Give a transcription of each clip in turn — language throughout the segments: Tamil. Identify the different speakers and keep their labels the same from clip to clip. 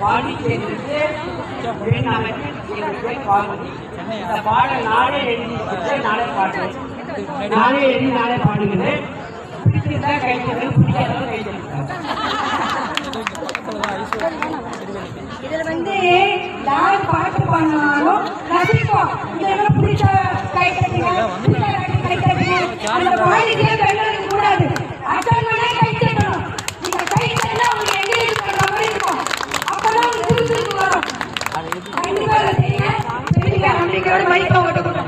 Speaker 1: பாண்டிச்சேரியிலிருந்து பெண் அமைப்பின் இயக்குனர் இந்த பாடல் நானே எழுதி பாடுறேன் எழுதி பாடுகிறேன் பிடிச்சிருந்தா பிடிக்காதவங்க
Speaker 2: இதுல வந்து யார் பாட்டு பண்ணாலும் ரசிப்போம் பிடிச்ச கை தட்டுங்க பிடிச்ச கை தட்டுங்க செய்யுங்க மைக் மைக்க ஓட்ட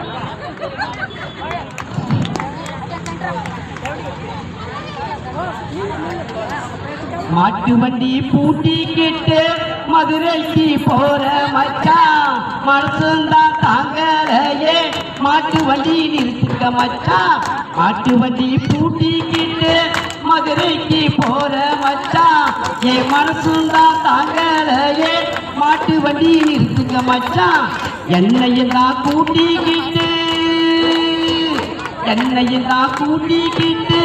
Speaker 1: மாட்டு வண்டி பூட்டி கிட்டு மதுரைக்கு போற மச்சான். மனசுந்தான் தாங்கலையே. மாட்டு வண்டி நிறுத்துக்க மச்சான். மாட்டு வண்டி பூட்டிக்கிட்டு மதுரைக்கு போற மச்சான். என் மனசுந்தான் தாங்கலையே. மாட்டு வண்டி நிறுத்துக்க மச்சான். என்னையும் தான் கூட்டிக்கிட்டு என்னையும் தான் கூட்டிக்கிட்டு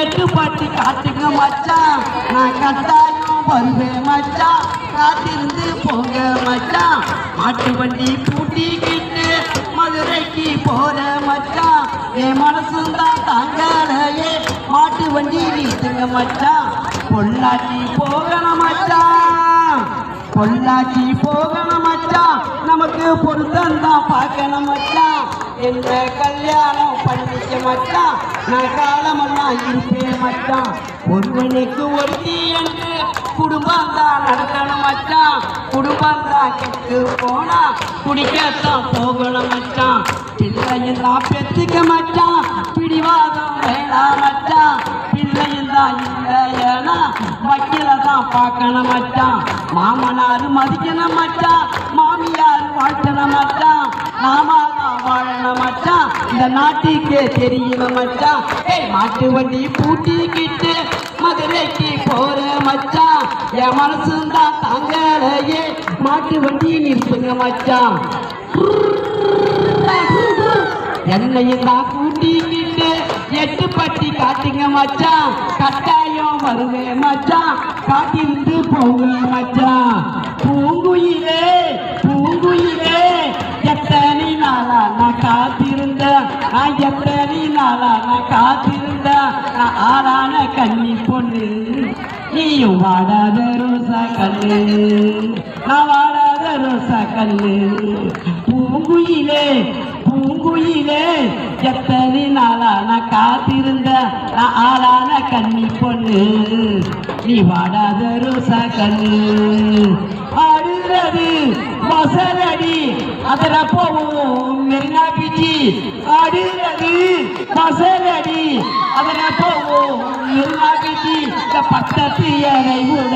Speaker 1: எட்டு பாட்டு காட்டுங்க மச்சான். நான் கட்டாயம் வருவேன் மச்சான். காத்திருந்து போங்க மச்சான். மாட்டு வண்டி கூட்டிக்கிட்டு மதுரைக்கு போற மச்சான். என் மனசுந்தான் தாங்கலையே மாட்டு வண்டி வீசுங்க மச்சான். பொள்ளாச்சி போகணும் மச்சான். பொள்ளாச்சி போகணும் நமக்கு பொருத்தம் தான் பார்க்கணும் மச்சான் என்ன கல்யாணம் பண்ணிக்க மச்சான் நான் காலமெல்லாம் இருப்பேன் மச்சான் ஒருவனுக்கு ஒருத்தி என்று குடும்பம் தான் நடக்கணும் மச்சான் குடும்பம் தான் கெட்டு போனா குடிக்கத்தான் போகணும் மச்சான் பிள்ளையும் தான் பெத்துக்க மச்சான் பிடிவாதம் வேணாம் மச்சான் பிள்ளையும் தான் ஏன்னா வக்கீல தான் பார்க்கணும் மச்சான் மாமனார் மதிக்கணும் மச்சான் மாமியார் வாழ்த்தணும் மச்சான் நாம தான் வாழணும் மச்சான் இந்த நாட்டுக்கே தெரியல மச்சான் ஏய் மாட்டு வண்டி பூட்டிக்கிட்டு மதுரைக்கு போற மச்சான் என் மனசு தான் மாட்டு வண்டி நிறுத்துங்க மச்சான் என்னையும் தான் கூட்டிக்கிட்டு எட்டு பட்டி காட்டுங்க மச்சான் கட்டாயம் வருவேன் மச்சான் காட்டிருந்து போங்க மச்சான் பூங்குயிலே பூங்குயிலே எத்தனை நாளா நான் காத்திருந்தேன் நான் ஆளான கன்னி பொண்ணு நீயும் வாடாத ரோசா கல்லு நான் வாடாத ரோசா கல்லு பூங்குயிலே பூங்குயிலே எத்தனை நாளா நான் காத்திருந்த நான் ஆளான கன்னி பொண்ணு நீ வாடாத ரோசா கண்ணு ஆடுறது மசரடி அதில் போவோம் மெரினா பீச்சி ஆடுறது மசரடி அதில் போவோம் மெரினா பீச்சி இந்த பக்கத்து ஏழை கூட